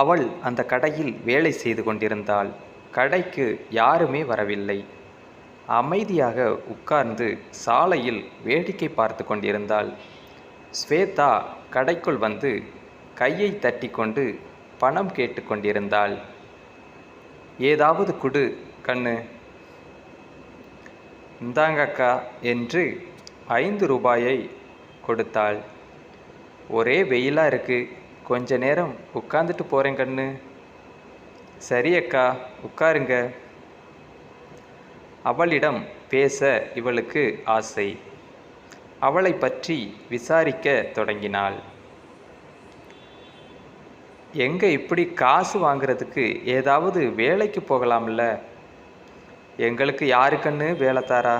அவள் அந்த கடையில் வேலை செய்து கொண்டிருந்தாள். கடைக்கு யாருமே வரவில்லை. அமைதியாக உட்கார்ந்து சாலையில் வேடிக்கை பார்த்து கொண்டிருந்தாள். ஸ்வேதா கடைக்குள் வந்து கையை தட்டி கொண்டு பணம் கேட்டுக்கொண்டிருந்தாள் ஏதாவது குடு கண்ணு. இந்தாங்கக்கா என்று ஐந்து ரூபாயை கொடுத்தாள். ஒரே வெயிலாக இருக்குது கொஞ்ச நேரம் உட்காந்துட்டு போகிறேன் கண்ணு. சரி அக்கா உட்காருங்க. அவளிடம் பேச இவளுக்கு ஆசை. அவளை பற்றி விசாரிக்க தொடங்கினாள். எங்கே இப்படி காசு வாங்குறதுக்கு ஏதாவது வேலைக்கு போகலாம்ல? எங்களுக்கு யாருக்கன்னு வேலை தாரா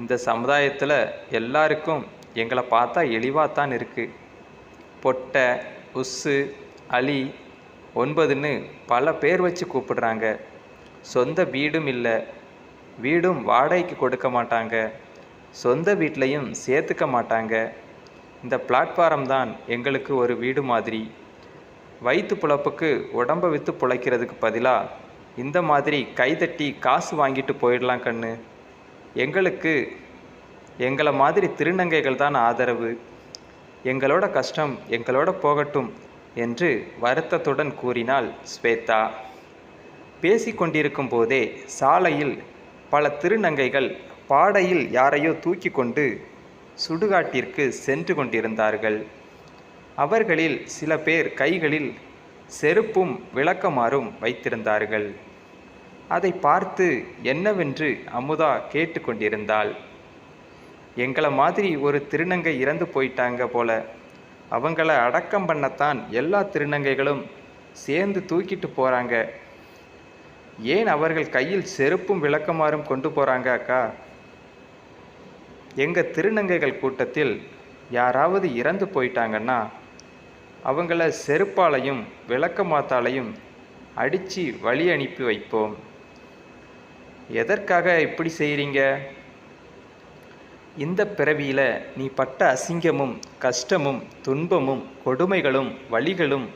இந்த சமுதாயத்தில் எல்லாருக்கும் எங்களை பார்த்தா இழிவாகத்தான் இருக்குது பொட்டை உஸ்ஸு அலி ஒன்பதுன்னு பல பேர் வச்சு கூப்பிடுறாங்க. சொந்த வீடும் இல்லை. வீடும் வாடகைக்கு கொடுக்க மாட்டாங்க. சொந்த வீட்லையும் சேர்த்துக்க மாட்டாங்க. இந்த பிளாட்ஃபாரம் தான் எங்களுக்கு ஒரு வீடு மாதிரி. வயிற்று புழப்புக்கு உடம்பை விற்று பிழைக்கிறதுக்கு பதிலாக இந்த மாதிரி கைதட்டி காசு வாங்கிட்டு போயிடலாம் கண்ணு. எங்களுக்கு எங்களை மாதிரி திருநங்கைகள் தான் ஆதரவு. எங்களோட கஷ்டம் எங்களோட போகட்டும் என்று வருத்தத்துடன் கூறினாள் ஸ்வேதா. பேசிக்கொண்டிருக்கும் போதே சாலையில் பல திருநங்கைகள் பாடையில் யாரையோ தூக்கி கொண்டு சுடுகாட்டிற்கு சென்று கொண்டிருந்தார்கள். அவர்களில் சில பேர் கைகளில் செருப்பும் விளக்கமாறும் வைத்திருந்தார்கள். அதை பார்த்து என்னவென்று அமுதா கேட்டுக்கொண்டிருந்தாள் எங்களை மாதிரி ஒரு திருநங்கை இறந்து போயிட்டாங்க போல. அவங்கள அடக்கம் பண்ணத்தான் எல்லா திருநங்கைகளும் சேர்ந்து தூக்கிட்டு போகிறாங்க ஏன் அவர்கள் கையில் செருப்பும் விளக்கமாறும் கொண்டு போகிறாங்க அக்கா? எங்கள் திருநங்கைகள் கூட்டத்தில் யாராவது இறந்து போயிட்டாங்கன்னா அவங்கள செருப்பாலையும் விளக்கமாத்தாலையும் அடித்து வழி அனுப்பி வைப்போம். எதற்காக இப்படி செய்கிறீங்க இந்த பிறவியில் நீ பட்ட அசிங்கமும் கஷ்டமும் துன்பமும் கொடுமைகளும் வழிகளும்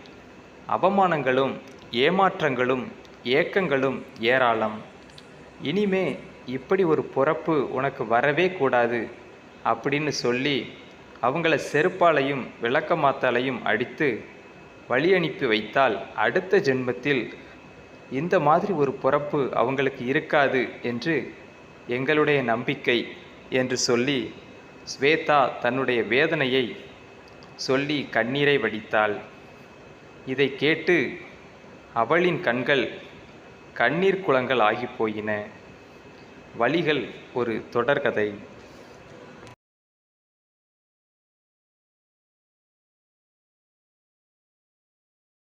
அவமானங்களும் ஏமாற்றங்களும் ஏக்கங்களும் ஏராளம். இனிமே இப்படி ஒரு பொறப்பு உனக்கு வரவே கூடாது அப்படின்னு சொல்லி அவங்கள செருப்பாலையும் விளக்கமாத்தாலையும் அடித்து வழி அனுப்பி வைத்தால் அடுத்த ஜென்மத்தில் இந்த மாதிரி ஒரு பொறப்பு அவங்களுக்கு இருக்காது என்று எங்களுடைய நம்பிக்கை. என்று சொல்லி ஸ்வேதா தன்னுடைய வேதனையை சொல்லி கண்ணீரை வடித்தாள். இதை கேட்டு அவளின் கண்கள் கண்ணீர் குளங்கள் ஆகிப் போயின. வழிகள் ஒரு தொடர்கதை.